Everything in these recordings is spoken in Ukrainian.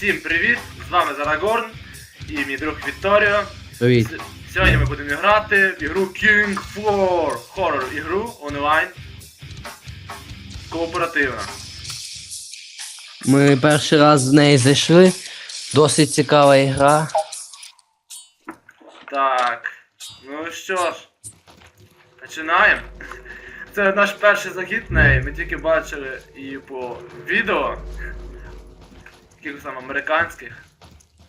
Всім привіт! З вами Зарагорн і мій друг Вікторіо. Привіт. С- Сьогодні ми будемо грати в ігру King Floor. Хоррор ігру онлайн. Кооперативна. Ми перший раз в неї зайшли. Досить цікава ігра. Так. Ну що ж, починаємо. Це наш перший захід в неї. Ми тільки бачили її по відео. Якихось там американських.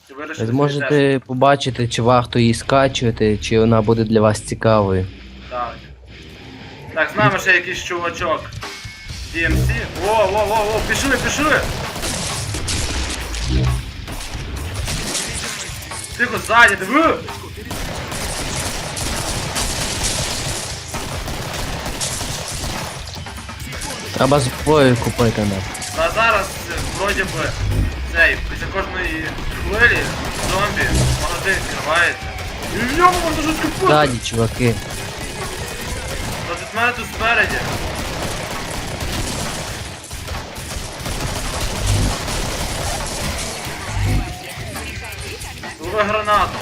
І Ви зможете побачити, чи варто її скачувати, чи вона буде для вас цікавою. Так. Так, з нами ще якийсь чувачок. DMC. Во, во, во, во, пішли, пішли! Тихо, ззаді, диви! Треба зброю купити нам. Та зараз е, вроді би цей, після кожної хвилі зомбі магазин відкривається. І в ньому можна щось купити! Ззаді, чуваки. Та тут мене тут спереді. Лови гранату.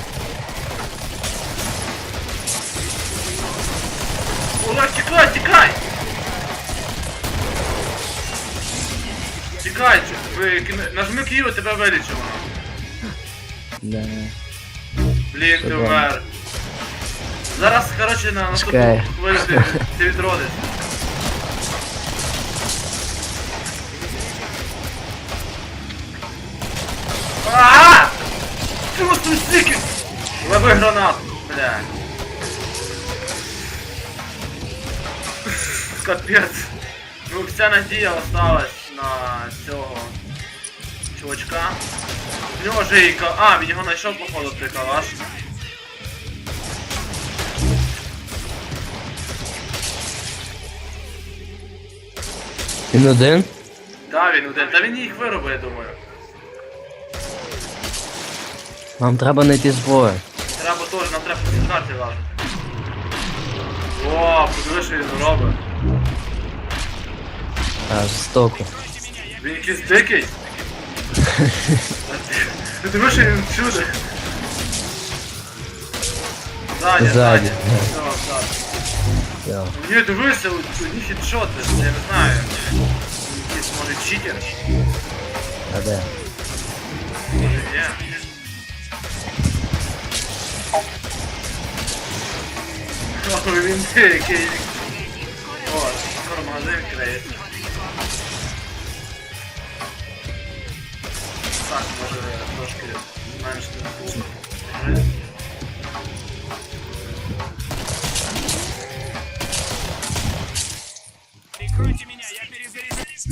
Ура, тікай, тікай! Тікай, ви кін- нажми Q, тебе вилічимо. Да. Блін, ти Добре. вмер. Зараз, коротше, на наступну Чекай. хвилю ти, ти відродиш. Ааа! Просто стільки! Лови гранату, бля. Капець. Ну, вся надія осталась на цього Чувачка. В нього же і ка... А, він його знайшов, походу, той калаш. Він один? Та він один. Та він їх виробить, я думаю. Нам треба знайти зброю. Треба теж, нам треба по карті лазити. О, подиви, що він робить. А, жорстоко. Він якийсь дикий. Ти дивиш, що він чуде. Ззаді, Ззаді. ззаді. Все, ззаді. Я. Ні, дивися, у у них хідшоти, я не знаю. Якийсь може читер. А де? Може є. О, він який. О, скоро магазин відкриється. Так, може трошки менш не Прикройте меня, я перезаряжаюсь.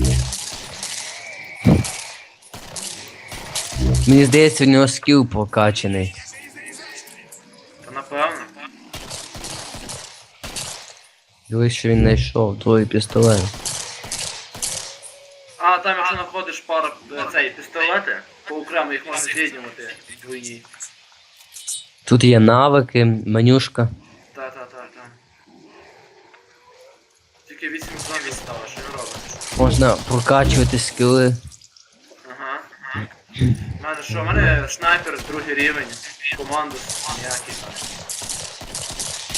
Мені здається, в нього скіл прокачаний. Та напевно. Дивись, що він знайшов, твій пістолет. А, там якщо знаходиш пару е, цей пістолети, по окремо їх можна з'єднувати двої. Тут є навики, менюшка. Та-та-та-та. Тільки 8 зомбі стало, що він робить? Можна прокачувати скіли. Ага. У мене що, у мене снайпер другий рівень, команду ніякий.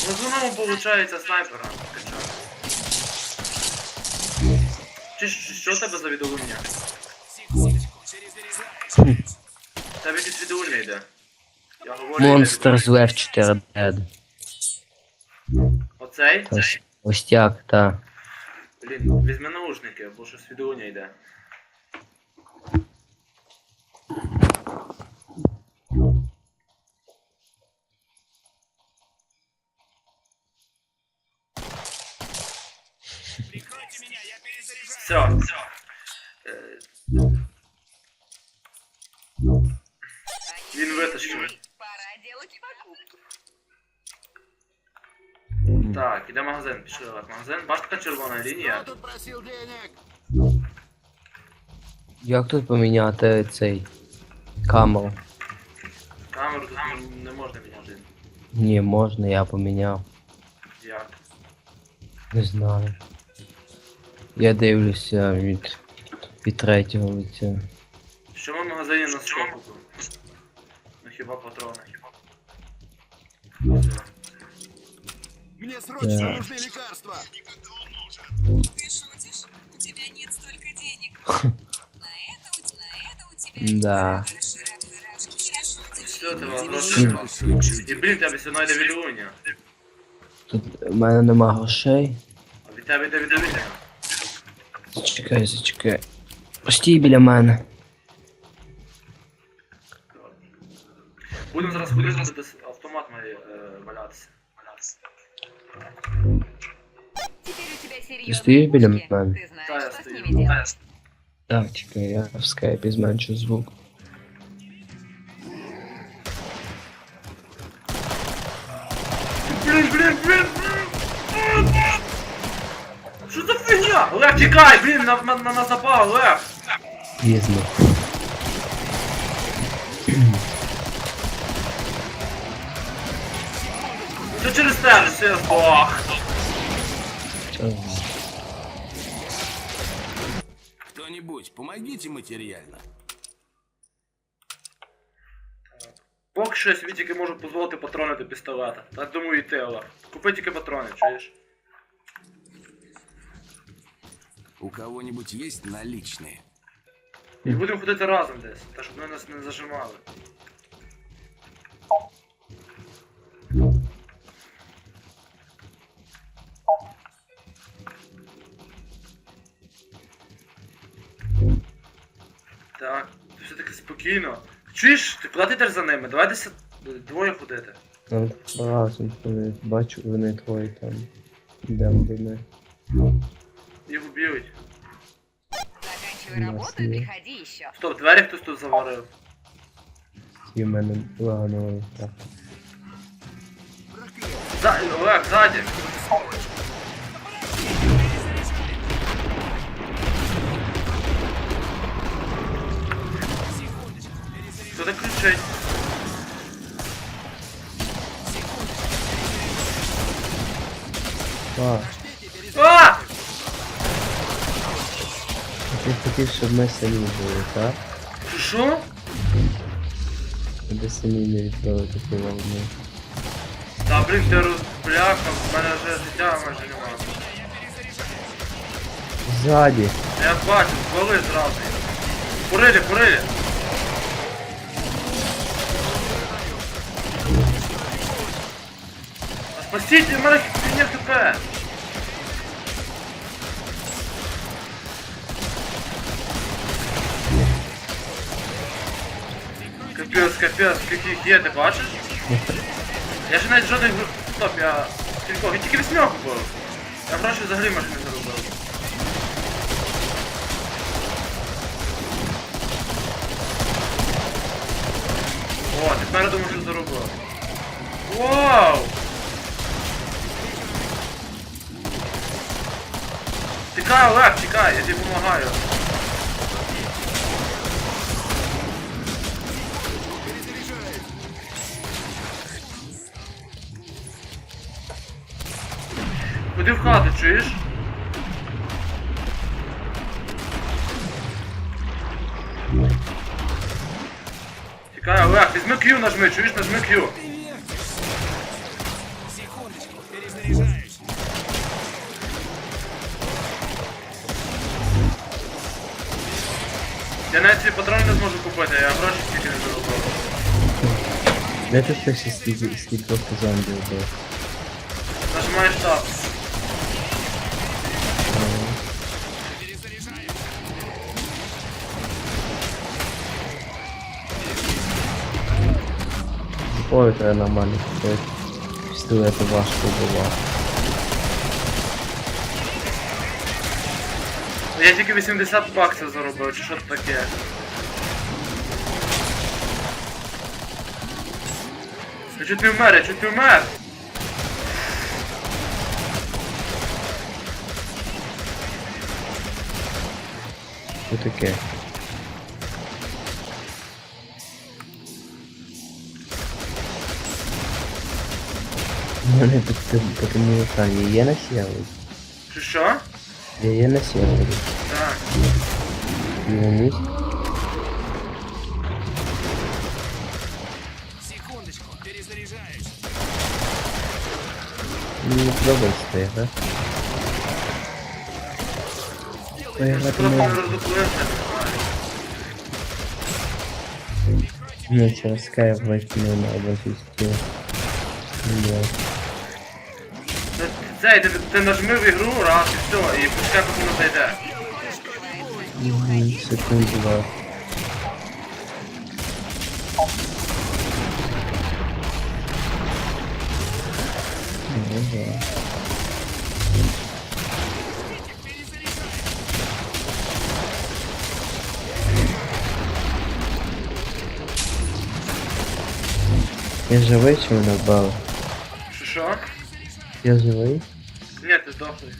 Ну, в основному виходить снайпера Чи що, тебе за відолуння? Тебе від відолуння йде. Я говорю, Монстр з Left 4 Dead. Оцей? Ось, ось так, так. Блін, візьми наушники, бо щось відолуння йде. Все. Е, Він витащив. Пора делать покупку. Так, іде магазин, пішли в магазин. Бачиш така червона лінія? Як тут поміняти цей камеру? Камеру тут не можна міняти. Ні, можна, я поміняв. Як? Не знаю. Я дивлюся від, від третього лиця. Що ми в магазині на скопу? Ну хіба патрони? Мне срочно Да. нужны лекарства. Ты шутишь? У тебя нет столько денег. На это у на это у тебя Да. Я шутил. Що ти вам грошей? І блін, тебе все одно йде вілюня. Тут в мене нема грошей. А від тебе йде вілюня. Зачекай, зачекай. Постій біля мене. Будемо зараз ходити, буде десь автомат має е, валятися. Теперь у тебя серьезные Ты стоишь біля ушки. мене? Ты Та я знаешь, что с стою. ними делать. Так, чекай, я в скайпі зменшу звук. За фігня? Тікай, блін, на, на, на нас напав, Олег! Пізно. Це через тебе, що я здох. Кто-нибудь, помогите материально. Поки що я тільки можу дозволити патрони до пістолета. Так думаю і ти, Олег. Купи тільки патрони, чуєш? У кого-нибудь есть наличные? І будемо ходити разом десь, так щоб вони нас не зажимали. Так, все таки спокійно. Чуєш, ти куди ти йдеш за ними? Давай десь двоє ходити. Нам разом вони бачу, вони твої там. Йдемо до них. Їх уб'ють. Заканчивай работу и приходи еще. Стоп, двері хтось тут заварив. І в мене лагануло так. За... Олег, ззаді. Хто так кричить? А, А! ти хотів, щоб ми самі були, так? Що? Щоб самі не відбили таку волну. Та блін, ти розбляхав, в мене вже життя майже немає. Ззаді. Я бачу, звали зразу. Курили, курили. А спасіть, мене фігня хп. Капець, капець, скільки їх є, ти бачиш? Я ж навіть жодних... Стоп, я... Кількох, я тільки вісьмьох був. Я гроші взагалі майже не заробив. О, тепер я думаю, що заробив. Вау! Тікай, Олег, тікай, я тобі допомагаю. Куди в хату, чуєш? Тікай, Олег, візьми Q нажми, чуєш, нажми Q. Я навіть ці патрони не зможу купити, я гроші стільки не заробив. Де тут пише скільки, ти зомбі вбив? Нажимаєш так. Ой, треба нормально купити. Пістолети важко вбивати. Я тільки 80 баксів заробив, чи що таке? Я чуть не вмер, я чуть не вмер! Що таке? мене потому що я на севері. Що Что? Я є на севері. Так. Ну. Секундочку, перезаряжаюсь. Не подобається та ігра. Поіграти можна. Ну, сейчас скайп войти не надо, обратись. Да. Ну, Цей, ти, ти нажмив ігру раз і все, і пускай поки не зайде. Мгм, Секунд два. Ну да. Я живий чи мене вбили? Що що? Я живий? Ні, ти здохлий.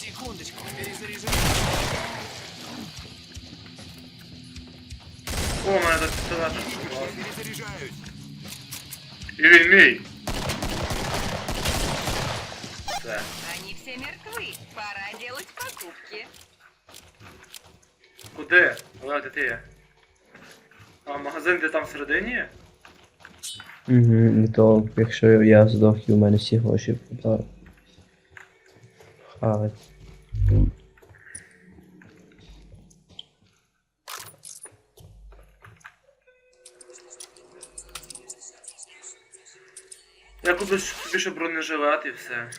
Секундочку, перезаряжаю. О, у мене тут пістолет. Перезаряжаюсь. І він мій. Все. Они все мертвы. Пора делать покупки. Куди? Олег, де ти є? А, магазин де там всередині є? Угу, і то, якщо я здох і у мене всі гроші впадали. Хавать. Я куплю собі ще бронежилет і все.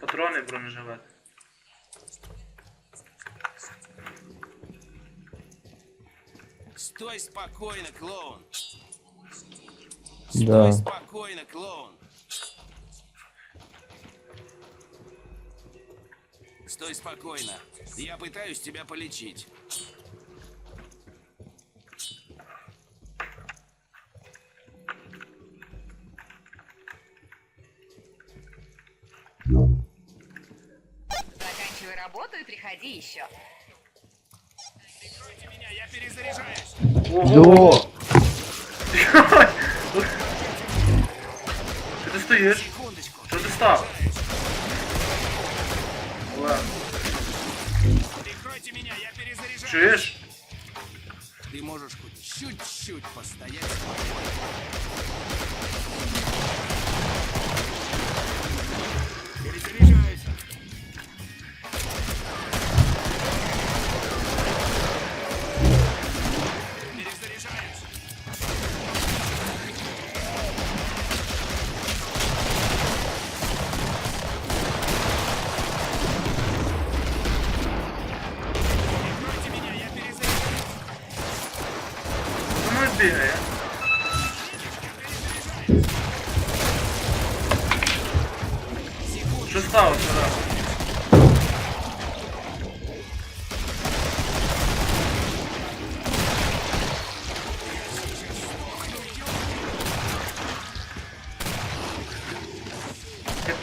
Патрони бронежилет. Стой спокойно, клоун. Да. Стой спокойно, клоун. Стой спокойно. Я пытаюсь тебя полечить. Заканчивай работу и приходи еще. Прикройте меня, я перезаряжаюсь. Ого! Що ти стоїш? Що ти став? Перезаряжаюсь. чуєш? Ты можешь хоть чуть-чуть постоять спокойно.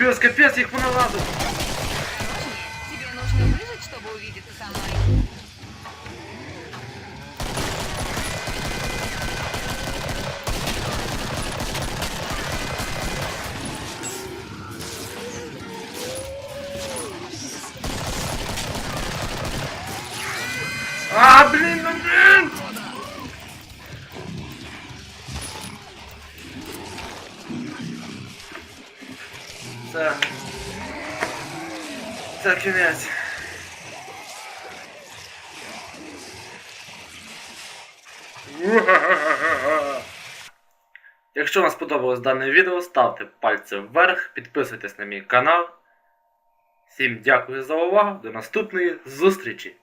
Капец, капец, їх поналазив. Це... Це кінець. Якщо вам сподобалось дане відео, ставте пальці вверх, підписуйтесь на мій канал. Всім дякую за увагу, до наступної зустрічі!